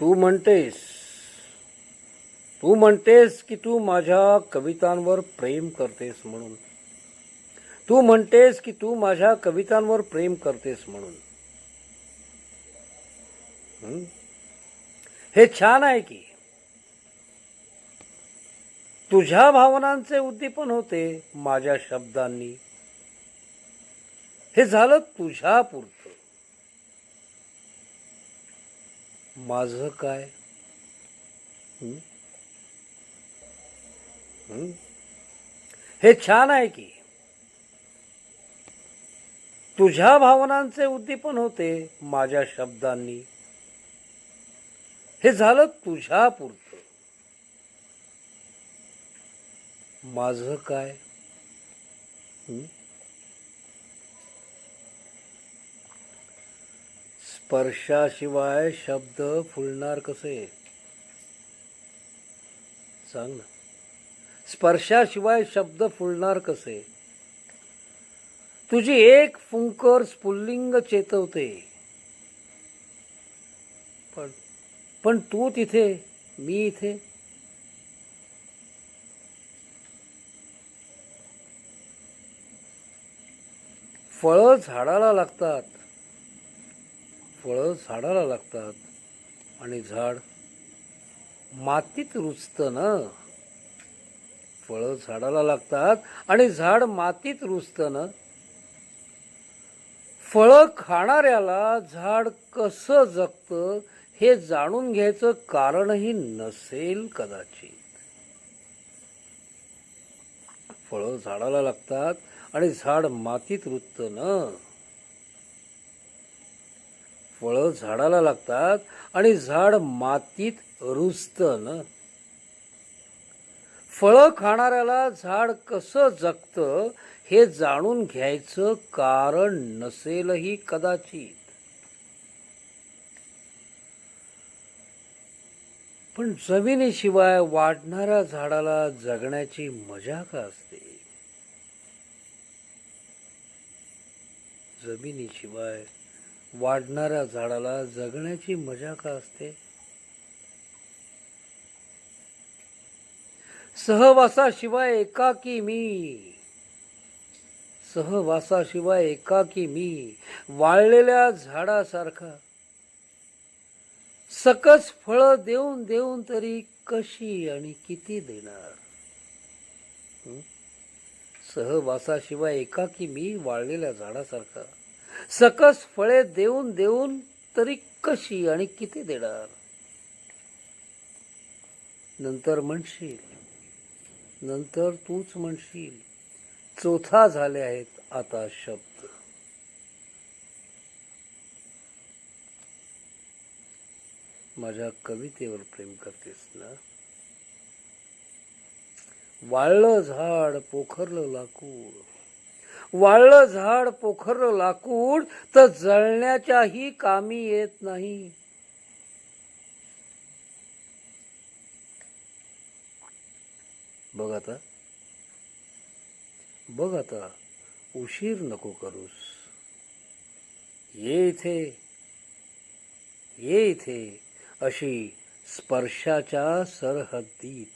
तू म्हणतेस. तू म्हणतेस की तू माझ्या कवितांवर प्रेम करतेस म्हणून. तू म्हणतेस की तू माझ्या कवितांवर प्रेम करतेस म्हणून. हे? छान आहे की. तुझ्या भावनांचे उद्दीपन होते माझ्या शब्दांनी. हे झालं तुझ्या पुरतं माझं काय? हं? हं? हे छान आहे की. तुझ्या भावनांचे उद्दीपन होते माझ्या शब्दांनी. हे झालं तुझ्या पुरतं. माझं काय? स्पर्शाशिवाय शब्द फुलणार कसे? सांग ना. स्पर्शाशिवाय शब्द फुलणार कसे? तुझी एक फुंकर स्फुल्लिंग चेतवते. पण पण तू तिथे मी इथे? फळं झाडाला लागतात. फळं झाडाला लागतात आणि झाड मातीत रुजतं ना. फळं झाडाला लागतात आणि झाड मातीत रुजतं ना. फळं खाणाऱ्याला झाड कसं जगतं हे जाणून घ्यायचं कारणही नसेल कदाचित. फळं झाडाला लागतात आणि झाड मातीत रुजतं ना. फळं झाडाला लागतात आणि झाड मातीत रुजतं ना. फळं खाणाऱ्याला झाड कसं जगतं हे जाणून घ्यायचं कारण नसेलही कदाचित. पण जमिनीशिवाय वाढणाऱ्या झाडाला जगण्याची मजा का असते? जमिनीशिवाय वाढणाऱ्या झाडाला जगण्याची मजा का असते? सहवासाशिवाय एकाकी मी? सहवासाशिवाय एकाकी मी? वाळलेल्या झाडासारखा. सकस फळं देऊन देऊन तरी कशी आणि किती देणार? सहवासाशिवाय एकाकी मी वाळलेल्या झाडासारखा. सकस फळे देऊन देऊन तरी कशी आणि किती देणार? नंतर म्हणशील नंतर तूच म्हणशील चोथा झाले आहेत आता शब्द. माझ्या कवितेवर प्रेम करतेस ना? वाळलं झाड पोखरलं लाकूड वाळलं झाड पोखरलं लाकूड तर जळण्याच्याही कामी येत नाही. बघ आता. बघ आता. उशीर नको करूस. ये इथे. ये इथे. अशी स्पर्शाच्या सरहद्दीत.